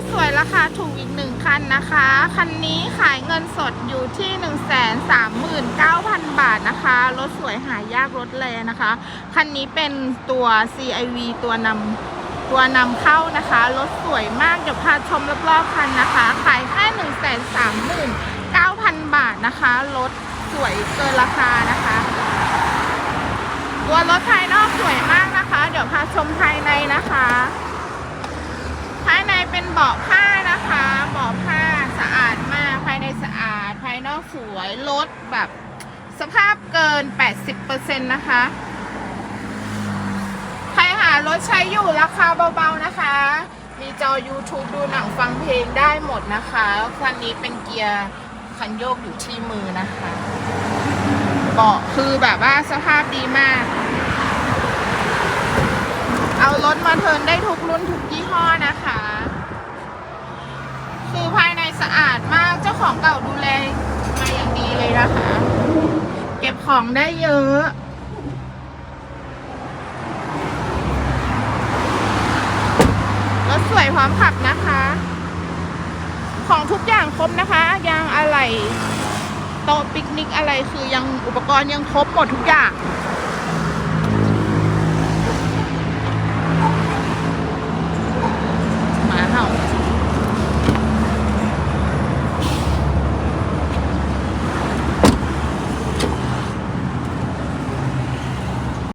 ถสวยราคาถูกอีกหนึ่งคันนะคะ คันนี้ขายเงินสดอยู่ที่ 139,000 บาทนะคะ รถสวยหายากรถแรงนะคะ คันนี้เป็นตัว CIV ตัวนำตัวนำเข้านะคะ รถสวยมาก เดี๋ยวพาชมรอบๆคันนะคะ ขายแค่ 139,000 บาทนะคะ รถสวยเกินราคานะคะ ตัวรถภายนอกสวยมากนะคะ เดี๋ยวพาชมภายในนะคะ เบาะผ้านะคะเบาะผ้าสะอาดมากภายในสะอาด ภายนอกสวยรถแบบสภาพเกิน 80%นะคะ ใครหารถใช้อยู่ราคาเบาๆนะคะ มีจอ YouTube ดูหนังฟังเพลงได้หมดนะคะคันนี้เป็นเกียร์คันโยกอยู่ที่มือนะคะเบาะคือแบบว่าสภาพดีมาก เอารถมาเทิร์นได้ทุกรุ่นทุกยี่ห้อนะคะคือภายในสะอาดมาก เจ้าของเก่าดูแลมาอย่างดีเลยนะคะ เก็บ ของได้เยอะ รถสวยพร้อมขับนะคะ ของทุกอย่างครบนะคะ ยางอะไหล่โต๊ะปิกนิกอะไรคือยังอุปกรณ์ยังครบหมดทุกอย่าง